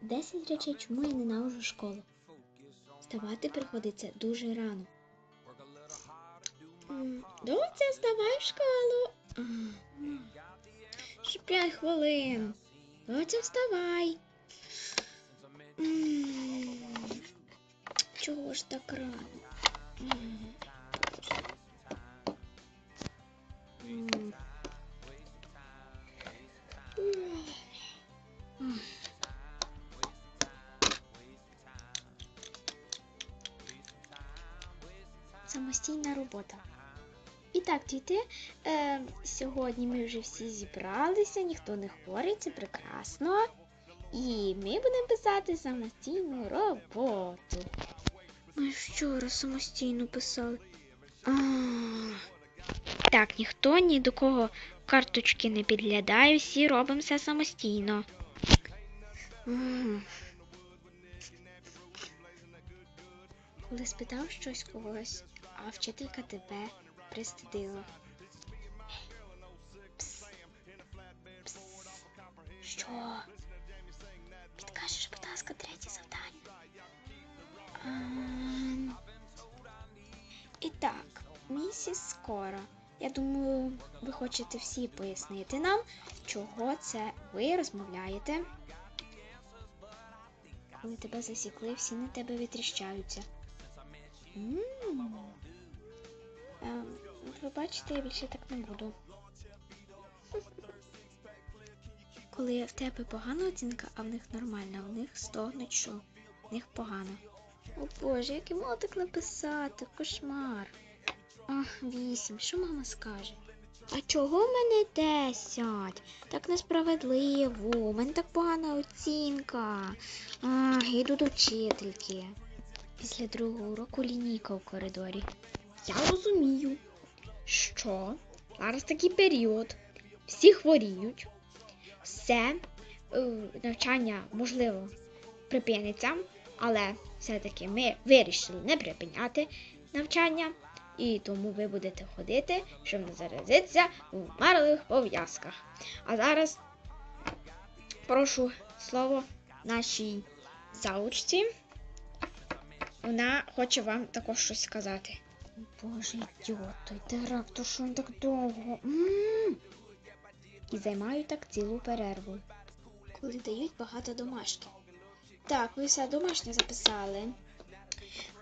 10 речей, чому я ненавижу школу. Вставати приходиться дуже рано. Доця, вставай в школу. Ще 5 хвилин. Доця, вставай. Чого ж так рано? Самостійна робота. І так, діти, е, сьогодні ми вже всі зібралися, ніхто не хворий, це прекрасно. І ми будемо писати самостійну роботу. Ми вчора самостійно писали. А, так, ніхто ні до кого карточки не підглядає, всі робимо все самостійно. М. Коли спитав щось когось, а вчителька тебе пристидила. Що? Підкажеш, будь ласка, третє завдання. Ам. І так, місіс Скоро. Я думаю, ви хочете всі пояснити нам, чого це ви розмовляєте. Коли тебе засікли, всі на тебе витріщаються. М. Ви бачите, я більше так не буду. Коли в тебе погана оцінка, а в них нормальна, в них стогнуть, що в них погано. О Боже, як я йому так написати? Кошмар. Ах, вісім, що мама скаже? А чого в мене десять? Так несправедливо. У мене так погана оцінка. Ах, іду до вчительки. Після другого уроку лінійка в коридорі. Я розумію, що зараз такий період. Всі хворіють, все е, навчання можливо припиниться, але все-таки ми вирішили не припиняти навчання, і тому ви будете ходити, щоб не заразитися у марлевих пов'язках. А зараз прошу слово нашій заучці. Вона хоче вам також щось сказати. Боже, ідіот, той директор, що він так довго. І займаю так цілу перерву. Коли дають багато домашки. Так, ви все домашнє записали.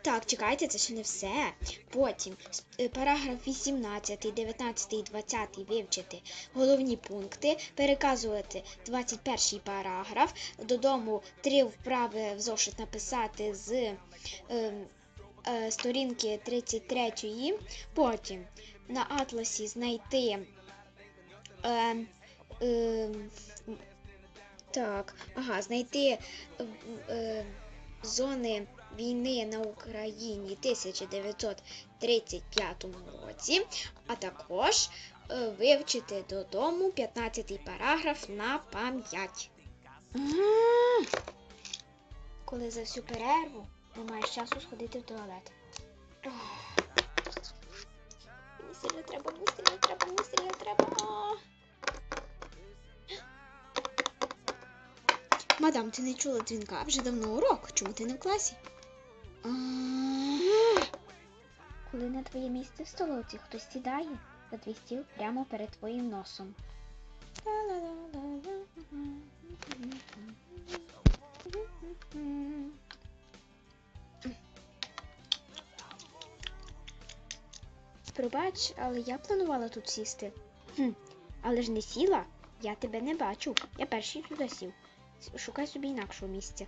Так, чекайте, це ще не все. Потім е, параграф 18, 19 і 20 вивчити головні пункти, переказувати 21 параграф, додому три вправи в зошит написати з е, сторінки 33, потім на атласі знайти. Е, е, так, ага, знайти е, е, зони війни на Україні в 1935 році, а також е, вивчити додому 15-й параграф на пам'ять. Коли за всю перерву не маєш часу сходити в туалет. Мені сильно треба, мені сильно треба, мені сильно треба. Мадам, ти не чула дзвінка? Вже давно урок. Чому ти не в класі? А. Коли на твоє місце в столовці хтось сідає за твій стіл прямо перед твоїм носом. Пробач, але я планувала тут сісти. Хм, але ж не сіла, я тебе не бачу. Я перший туди сів. Шукай собі інакшого місця.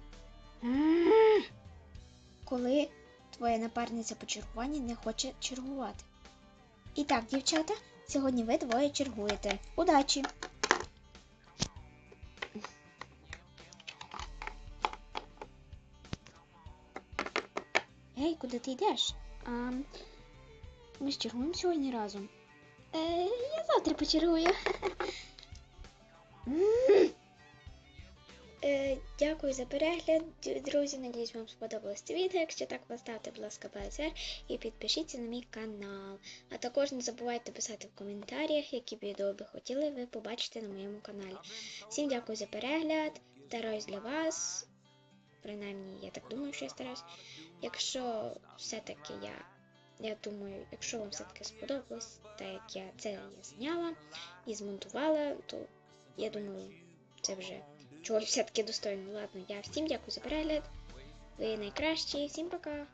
Коли твоя напарниця по чергуванні не хоче чергувати. І так, дівчата, сьогодні ви двоє чергуєте. Удачі! Ей, куди ти йдеш? А, ми ж чергуємо сьогодні разом. Е, я завтра почергую. Е, дякую за перегляд, друзі. Надіюсь, вам сподобалось це відео. Якщо так, поставте, будь ласка, палець і підпишіться на мій канал. А також не забувайте писати в коментарях, які відео ви хотіли ви побачити на моєму каналі. Всім дякую за перегляд. Стараюсь для вас. Принаймні, я так думаю, що я стараюсь. Якщо все-таки я. Я думаю, якщо вам все-таки сподобалось, так як я це я зняла і змонтувала, то я думаю, це вже чогось все-таки достойно. Ладно, я всім дякую за перегляд. Ви найкращі, всім пока!